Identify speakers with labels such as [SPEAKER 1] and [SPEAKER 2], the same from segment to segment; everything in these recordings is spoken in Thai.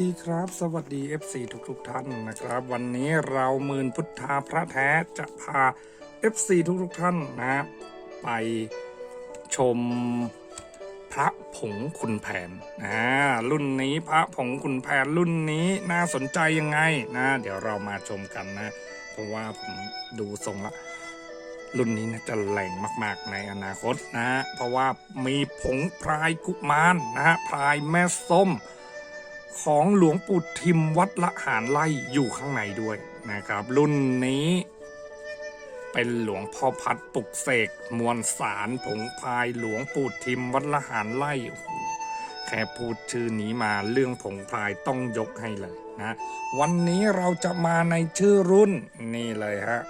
[SPEAKER 1] ดีครับ สวัสดี FC ทุกๆทท่านนะครับ วันนี้เรามื่นพุทธาพระแท้จะพา FC ทุกๆท่านนะ ไปชมพระผงขุนแผนนะรุ่นนี้พระผงขุนแผนรุ่นนี้น่าสนใจยังไงนะ เดี๋ยวเรามาชมกันนะ เพราะว่าผมดูทรงละรุ่นนี้นะจะแหล่งมาก ๆ ในอนาคตนะ เพราะว่ามีผงพรายกุมารนะฮะพรายแม่ส้ม ของหลวงปู่ทิมวัดละหารไล่อยู่ข้างในด้วยนะครับ รุ่นนี้เป็นหลวงพ่อพัดปลุกเสกมวลสารผงพายหลวงปู่ทิมวัดละหารไล่แค่พูดชื่อนี้มาเรื่องผงพายต้องยกให้เลยนะวันนี้เราจะมาในชื่อรุ่นนี่เลยฮะ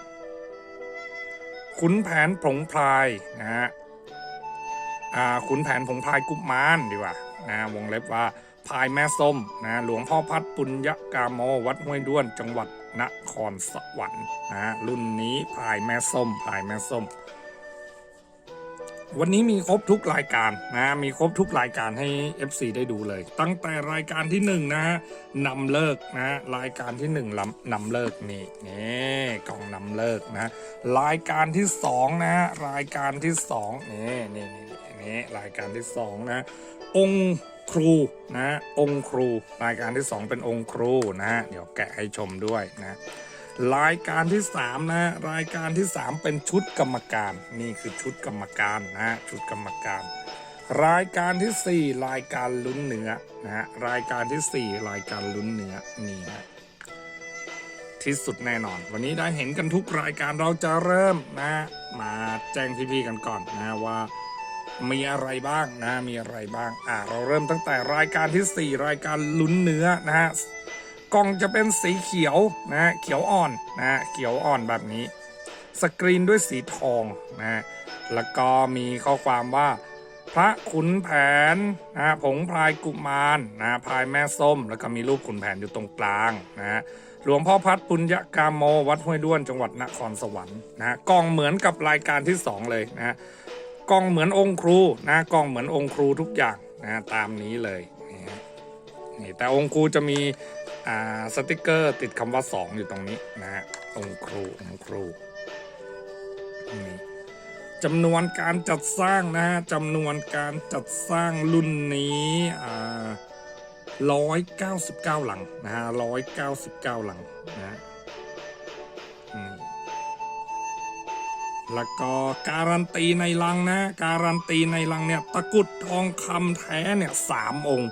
[SPEAKER 1] ขุนแผนผงพลายนะฮะขุนแผนผงพายกุมารดีกว่านะวงเล็บว่า พายแม่ส้มนะหลวงพ่อพัดปุญญกาโมวัดห้วยด้วน จังหวัดนครสวรรค์นะรุ่นนี้พายแม่ส้มพายแม่ส้ม วันนี้มีครบทุกรายการนะ มีครบทุกรายการให้ FC ได้ดูเลย ตั้งแต่รายการที่หนึ่งนะฮะนำเลิกนะรายการที่หนึ่งลำนำเลิกนี่นี่กล่องนำเลิกนะ รายการที่สองนะฮะรายการที่สองนี่นี่นี่นี่รายการที่สองนะองค์ ครูนะองค์ครู รายการที่สองเป็นองค์ครูนะเดี๋ยวแกะให้ชมด้วยนะรายการที่สามนะรายการที่สามเป็นชุดกรรมการ นี่คือชุดกรรมการนะชุดกรรมการ รายการที่สี่รายการลุ้นเนื้อนะฮะรายการที่สี่รายการลุ้นเนื้อนี่นะที่สุดแน่นอน วันนี้ได้เห็นกันทุกรายการเราจะเริ่มนะมาแจ้งพี่ๆกันก่อนนะว่า มีอะไรบ้างนะมีอะไรบ้างอ่าเราเริ่มตั้งแต่รายการที่ 4 รายการลุ้นเนื้อนะฮะกล่องจะเป็นสีเขียวนะฮะเขียวอ่อนนะฮะเขียวอ่อนแบบนี้ สกรีนด้วยสีทองนะฮะแล้วก็มีข้อความว่าพระขุนแผนนะฮะผงพลายกุมารนะพลายแม่ส้ม แล้วก็มีรูปขุนแผนอยู่ตรงกลางนะฮะหลวงพ่อพัดปุญญกามโมวัดห้วยด้วนจังหวัดนครสวรรค์นะฮะกล่องเหมือนกับรายการที่ 2 เลยนะ กล้องเหมือนองค์ครูนะกล้องเหมือนองค์ครูทุกอย่างนะตามนี้เลยนี่ฮะแต่องค์ครูจะมีอ่าสติกเกอร์ติดคำว่า 2 อยู่ตรงนี้นะฮะองค์ครูองค์ครูนี่จำนวนการจัดสร้างนะฮะจำนวนการจัดสร้างรุ่นนี้อ่าร้อยเก้าสิบเก้าหลังนะฮะร้อยเก้าสิบเก้าหลังนะฮะ แล้วก็การันตีในลังนะ การันตีในลังเนี่ยตะกรุดทองคำแท้เนี่ยสามองค์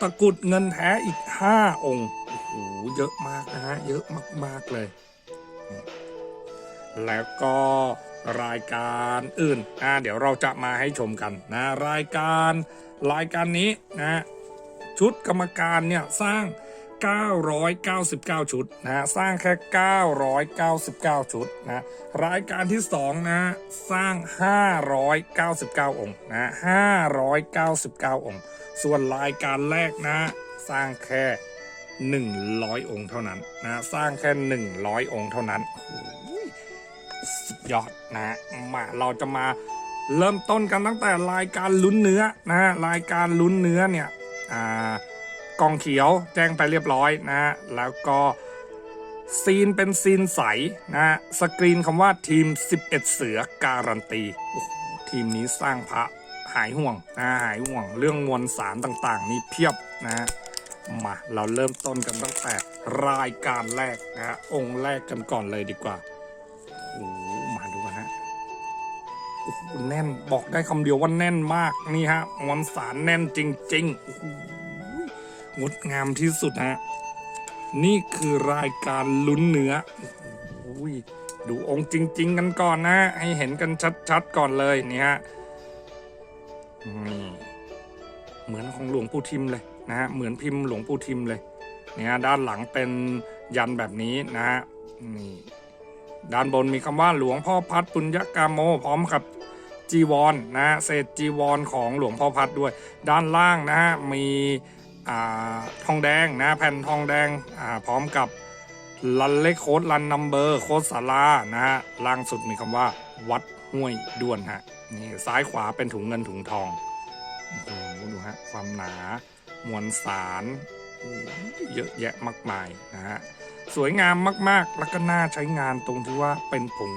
[SPEAKER 1] ตะกรุดเงินแท้อีกห้าองค์โอ้โหเยอะมากนะฮะเยอะมากๆเลย แล้วก็รายการอื่นอ่าเดี๋ยวเราจะมาให้ชมกันนะรายการรายการนี้นะชุดกรรมการเนี่ยสร้าง 999 ชุดนะฮะสร้างแค่ 999 ชุดนะรายการที่2นะสร้าง 599 องค์นะ599 องค์ ส่วนรายการแรกนะสร้างแค่ 100 องค์เท่านั้นนะสร้างแค่ 100 องค์เท่านั้นโหสุดยอดนะมาเราจะมาเริ่มต้นกันตั้งแต่รายการลุ้นเนื้อนะรายการลุ้นเนื้อเนี่ยอ่า กองเขียวแจ้งไปเรียบร้อยนะแล้วก็ซีนเป็นซีนใสนะสกรีนคำว่าทีม 11 เสือการันตีโอ้โหทีมนี้สร้างพระหายห่วงนะหายห่วงเรื่องมวลสารต่างๆ นี่เพียบนะมาเราเริ่มต้นกันตั้งแต่รายการแรกนะองค์แรกกันก่อนเลยดีกว่าโอ้มาดูกันฮะโอ้โหแน่นบอกได้คำเดียวว่าแน่นมากนี่ฮะมวลสารแน่นจริงๆ งดงามที่สุดฮะนี่คือรายการลุ้นเนื้ออ้โหดูองค์จริง ๆ กันก่อนนะ ให้เห็นกันชัดๆก่อนเลยนี่ฮะนี่เหมือนของหลวงปู่ทิมเลยนะฮะเหมือนพิมพ์หลวงปู่ทิมเลยเนี่ยด้านหลังเป็นยันแบบนี้นะฮะนี่ด้านบนมีคำว่าหลวงพ่อพัดปุญญกามโม พร้อมกับจีวรนะฮะเศษจีวรของหลวงพ่อพัดด้วย ด้านล่างนะฮะมี ทองแดงนะแผ่นทองแดงพร้อมกับลันเลขโค้ดลันนัมเบอร์โค้ดสารานะฮะล่างสุดมีคำว่าวัดห้วยด้วนฮะนี่ซ้ายขวาเป็นถุงเงินถุงทองโอ้โหดูฮะความหนามวลสารเยอะแยะมากมายนะฮะสวยงามมากๆ แล้วก็น่าใช้งานตรงที่ว่าเป็นผง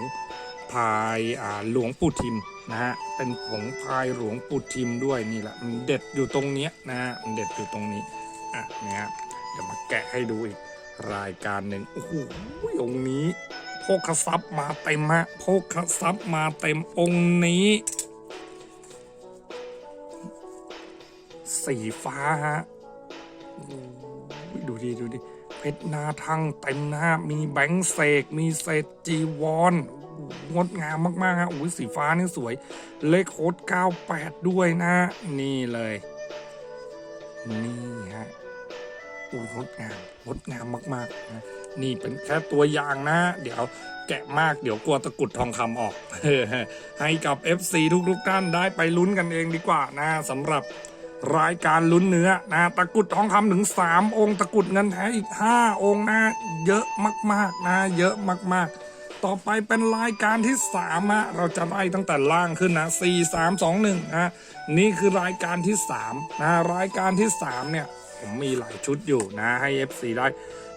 [SPEAKER 1] พายอาหลวงปู่ทิมนะฮะเป็นผงพายหลวงปู่ทิมด้วยนี่แหละมันเด็ดอยู่ตรงเนี้ยนะฮะมันเด็ดอยู่ตรงนี้อะเนี่ยฮะเดี๋ยวมาแกะให้ดูอีกรายการหนึ่งโอ้โหองค์นี้โภคทรัพย์มาเต็มฮะโภคทรัพย์มาเต็มองค์นี้ สีฟ้าฮะดูดิดูดิ เพชรนาทังเต็มนะฮะ มีแบงค์เสก มีเศษจีวอ้โหงดงามมากๆฮะอุ้ยสีฟ้านี่สวย เลขโค้ด98 ด้วยนะนี่เลย นี่ฮะอุ้ยงดงามงดงามมากๆนะนี่เป็นแค่ตัวอย่างนะ เดี๋ยวแกะมากเดี๋ยวกลัวตะกุดทองคำออก ให้กับ FC ทุกๆท่านได้ไปลุ้นกันเองดีกว่านะสำหรับ รายการลุ้นเนื้อนะตะกุดทองคำถึง 3 องค์ ตะกุดเงินแท้อีก 5 องค์นะ เยอะมากๆนะ เยอะมากๆ ต่อไปเป็นรายการที่3อะเราจะไล่ตั้งแต่ล่างขึ้นนะ 4 3 2 1นะนี่คือรายการที่3นะรายการที่ 3 เนี่ย ผมมีหลายชุดอยู่นะให้ FC ได้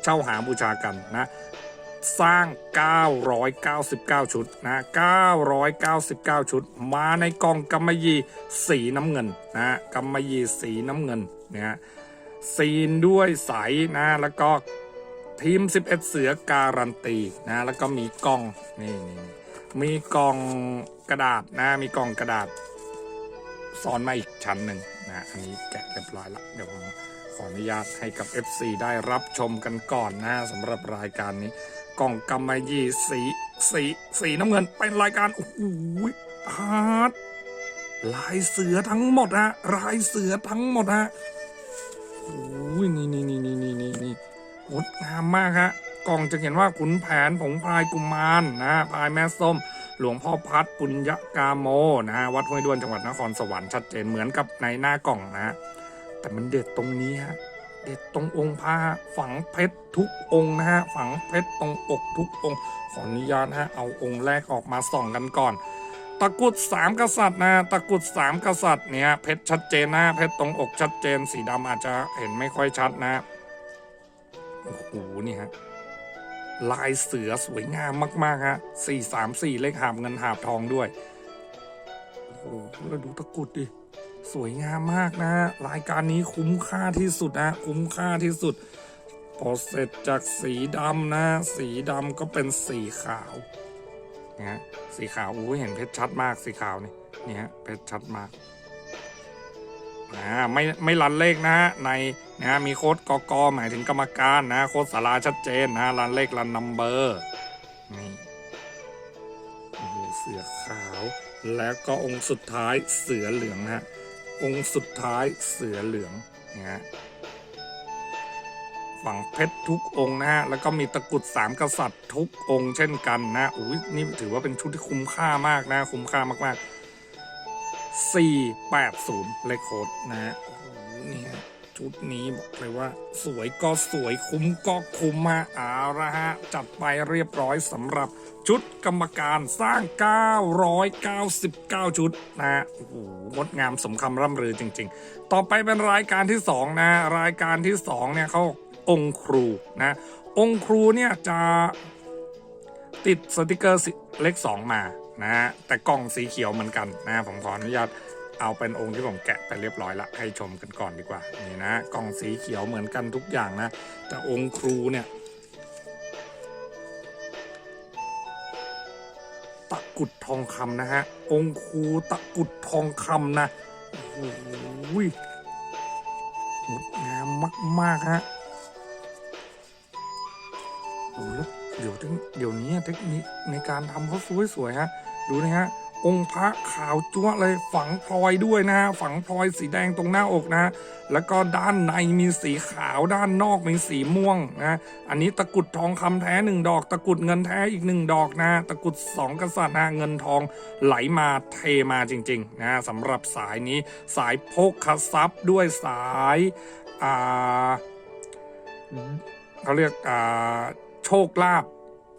[SPEAKER 1] เช่าหาบูชากันนะ สร้าง 999 ชุดนะ999 ชุด มาในกล่องกำมะยี่สีน้ำเงินนะกำมะยี่สีน้ำเงินนะซีนด้วยใสนะแล้วก็ทีม 11 เสือการันตีนะแล้วก็มีกล่องนี่นี่นี่มีกล่องกระดาษนะมีกล่องกระดาษซ้อนมาอีกชั้นหนึ่งนะอันนี้แกะเรียบร้อยละเดี๋ยวผมขออนุญาตให้กับ FC ได้รับชมกันก่อนนะสำหรับรายการนี้ กล่องกำมะหยี่สีสีสีน้ำเงินเป็นรายการโอ้โหฮาร์ดลายเสือทั้งหมดฮะลายเสือทั้งหมดฮะโอ้ยนี่นี่นี่นี่นี่นี่นี่งดงามมากฮะกล่องจะเห็นว่าขุนแผนผงพายกุมารนะพายแม่ส้ม หลวงพ่อพัดปุญญกาโมนะวัดห้วยด้วนจังหวัดนครสวรรค์ชัดเจนเหมือนกับในหน้ากล่องนะ แต่มันเด็ดตรงนี้ฮะ เด็ดตรงองค์พระฝังเพชรทุกองค์นะฮะฝังเพชรตรงอกทุกองค์ขออนุญาตนะฮะเอาองค์แรกออกมาส่องกันก่อนตะกุดสามกษัตริย์นะตะกุดสามกษัตริย์เนี่ยเพชรชัดเจนนะเพชรตรงอกชัดเจน สีดำอาจจะเห็นไม่ค่อยชัดนะโอ้โหนี่ฮะลายเสือสวยงามมากๆฮะสี่สามสี่เลขหาบเงินหาบทองด้วยโอ้โหแล้วดูตะกุดดิ สวยงามมากนะรายการนี้คุ้มค่าที่สุดนะ คุ้มค่าที่สุด พอเสร็จจากสีดำนะ สีดำก็เป็นสีขาวนะฮะสีขาวอู้เห็นเพชรชัดมากสีขาวนี่นี่ฮะเพชรชัดมากอ่าไม่ไม่รันเลขนะฮะในนะมีโค้ดกกหมายถึงกรรมการนะ โค้ดสาราชัดเจนนะรันเลขรันนัมเบอร์นี่โอ้โหเสือขาว แล้วก็องค์สุดท้ายเสือเหลืองฮะ องค์สุดท้ายเสือเหลืองนะฮะฝังเพชรทุกองค์นะฮะแล้วก็มีตะกุดสามกษัตริย์ทุกองค์เช่นกันนะอุ้ยนี่ถือว่าเป็นชุดที่คุ้มค่ามากนะ คุ้มค่ามากๆ480เลขโคดนะฮะโอ้โหนี่ฮะ ชุดนี้บอกเลยว่า สวยก็สวยคุ้มก็คุ้มมาเอาละฮะ จัดไปเรียบร้อยสำหรับชุดกรรมการสร้าง 999 ชุดนะฮะโอ้โหงดงามสมคำร่ำลือจริง ๆ ต่อไปเป็นรายการที่ 2 นะ รายการที่ 2 เนี่ยเขาองค์ครูนะ องค์ครูเนี่ยจะติดสติกเกอร์สีเลข2มานะฮะแต่กล่องสีเขียวเหมือนกันนะผมขออนุญาต เอาเป็นองค์ที่ผมแกะไปเรียบร้อยละให้ชมกันก่อนดีกว่า นี่นะ กล่องสีเขียวเหมือนกันทุกอย่างนะ แต่องค์ครูเนี่ยตะกุดทองคำนะฮะ องค์ครูตะกุดทองคำนะโอ้โหงดงามมาก ๆ ฮะโอ้แล้วเดี๋ยวเดี๋ยวนี้เทคนิคในการทำเขาสวยๆฮะ ดูนะฮะ องค์พระขาวจั๊วเลยฝังพลอยด้วยนะฮะฝังพลอยสีแดงตรงหน้าอกนะ แล้วก็ด้านในมีสีขาวด้านนอกมีสีม่วงนะอันนี้ตะกุดทองคำแท้หนึ่งดอก ตะกุดเงินแท้อีกหนึ่งดอกนะตะกุดสองกษัตริย์นะเงินทองไหลมาเทมาจริงๆนะสำหรับสายนี้สายโภคทรัพย์ด้วยสายอ่าเขาเรียกอ่าโชคลาภ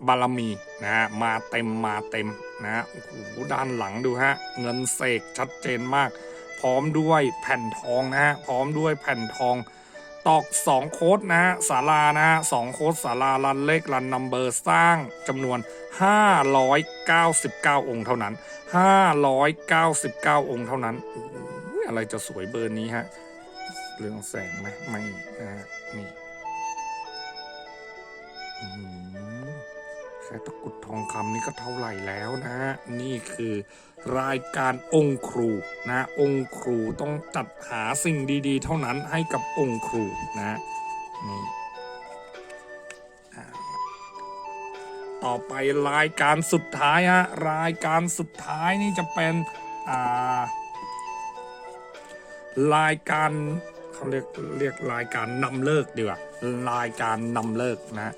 [SPEAKER 1] บารมีนะฮะมาเต็มมาเต็ม นะฮะโอ้โหด้านหลังดูฮะเงินเสกชัดเจนมาก พร้อมด้วยแผ่นทองนะฮะพร้อมด้วยแผ่นทองตอก 2 โค้ดนะฮะศาลานะฮะสองโค้ดศาลารันเลขรันนัมเบอร์สร้างจำนวน 599 องค์เท่านั้น 599 องค์เท่านั้น อะไรจะสวยเบอร์นี้ฮะ เรื่องแสงไหมไม่นะ ตะกุดทองคำนี่ก็เท่าไหร่แล้วนะฮะนี่คือรายการองค์ครูนะองค์ครูต้องจัดหาสิ่งดีๆ เท่านั้นให้กับองค์ครูนะนี่ต่อไปรายการสุดท้ายฮะรายการสุดท้ายนี่จะเป็นอ่ารายการเขาเรียกเรียกรายการนำเลิกดีกว่ารายการนำเลิกนะ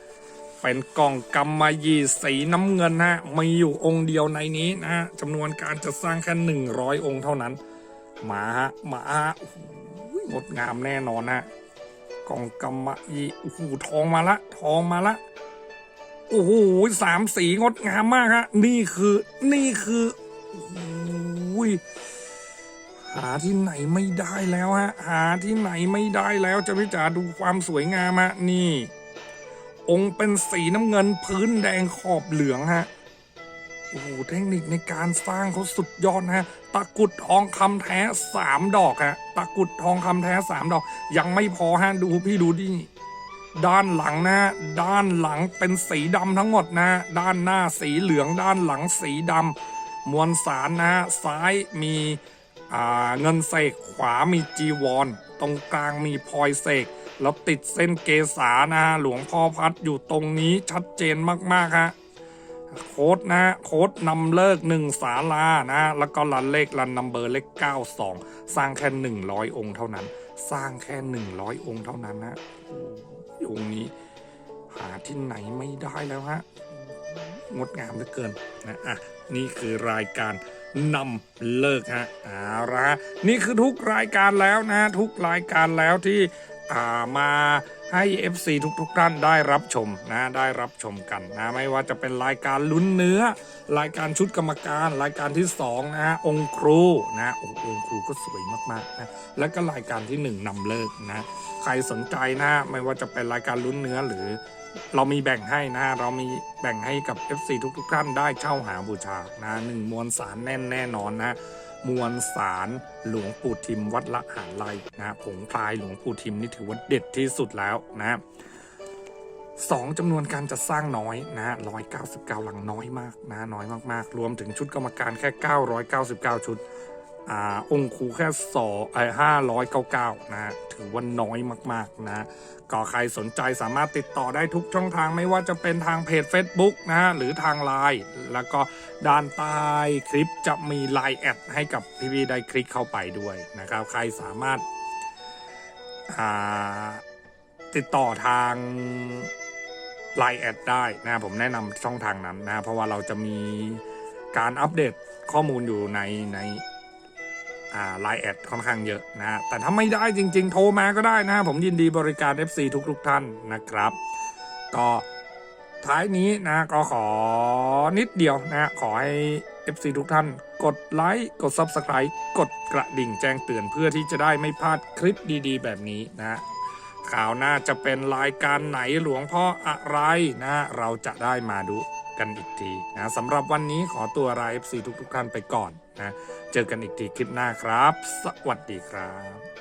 [SPEAKER 1] เป็นกล่องกำมะยี่สีน้ำเงินนะฮะมีอยู่องค์เดียวในนี้นะฮะจำนวนการจะสร้างแค่หนึ่งร้อยองค์เท่านั้น มาฮะมาฮะงดงามแน่นอนนะกล่องกำมะยี่โอ้โหทองมาละ ทองมาละ โอ้โหสามสีงดงามมากฮะนี่คือนี่คือโอ้โหหาที่ไหนไม่ได้แล้วฮะ หาที่ไหนไม่ได้แล้วจะพิจารดูความสวยงามฮะนี่ องค์เป็นสีน้ำเงินพื้นแดงขอบเหลืองฮะ โอ้โหเทคนิคในการสร้างเขาสุดยอดนะฮะ ตะกุดทองคำแท้สามดอกฮะ ตะกุดทองคำแท้สามดอก ยังไม่พอฮะดูพี่ดูดิด้านหลังนะด้านหลังเป็นสีดำทั้งหมดนะฮะด้านหน้าสีเหลือง ด้านหลังสีดำมวลสารนะซ้ายมีเงินเสก ขวามีจีวร ตรงกลางมีพลอยเสก แล้วติดเส้นเกษานะฮะหลวงพ่อพัดอยู่ตรงนี้ชัดเจนมากๆฮะโค้ดนะโค้ดนำเลิกหนึ่งศาลานะแล้วก็รันเลขรันนัมเบอร์เลข 92 สร้างแค่100 องค์เท่านั้น สร้างแค่ 100 องค์เท่านั้นนะองค์นี้หาที่ไหนไม่ได้แล้วฮะงดงามเหลือเกินนะอะนี่คือรายการนำเลิกฮะเอาละฮะนี่คือทุกรายการแล้วนะ ทุกรายการแล้วที่ มาให้ FC ทุกๆท่านได้รับชมนะได้รับชมกันนะไม่ว่าจะเป็นรายการลุ้นเนื้อ รายการชุดกรรมการ รายการที่2นะฮะองค์ครูนะโอ้องค์ครูก็สวยมากๆนะแล้วก็รายการที่หนึ่งนำเลิกนะใครสนใจนะไม่ว่าจะเป็นรายการลุ้นเนื้อหรือ เรามีแบ่งให้นะเรามีแบ่งให้กับ FC ทุกๆท่านได้เช่าหาบูชานะหนึ่งมวลสารแน่นแน่นอนนะมวลสารหลวงปู่ทิมวัดละหารไลนะผงพลายหลวงปู่ทิมนี่ถือว่าเด็ดที่สุดแล้วนะสองจำนวนการจัดสร้างน้อยนะร้อยเก้าสิบเก้าหลังน้อยมากนะน้อยมากๆ รวมถึงชุดกรรมการแค่เก้าร้อยเก้าสิบเก้าชุด อ่าองค์ครูแค่สอไอห้าร้อยเก้าเก้านะ ถือว่าน้อยมากๆนะก็ใครสนใจสามารถติดต่อได้ทุกช่องทางไม่ว่าจะเป็นทางเพจ Facebook นะฮะหรือทางไลน์แล้วก็ด้านใต้คลิปจะมีไลน์แอดให้กับพี่ๆได้คลิกเข้าไปด้วยนะครับ ใครสามารถาติดต่อทางไลน์แอดได้นะผมแนะนำช่องทางนั้นนะ เพราะว่าเราจะมีการอัปเดตข้อมูลอยู่ในใน ไลน์แอดค่อนข้างเยอะนะ แต่ถ้าไม่ได้จริง ๆ โทรมาก็ได้นะผมยินดีบริการ FC ทุกๆท่านนะครับ ก็ท้ายนี้นะก็ขอนิดเดียวนะขอให้ FC ทุกท่าน กดไลค์กด Subscribe กดกระดิ่งแจ้งเตือนเพื่อที่จะได้ไม่พลาดคลิปดีๆ แบบนี้นะข่าวหน้าจะเป็นรายการไหนหลวงพ่ออะไรนะ เราจะได้มาดู กันอีกทีนะสำหรับวันนี้ขอตัวลา FC ทุกๆท่านไปก่อนนะ เจอกันอีกทีคลิปหน้าครับ สวัสดีครับ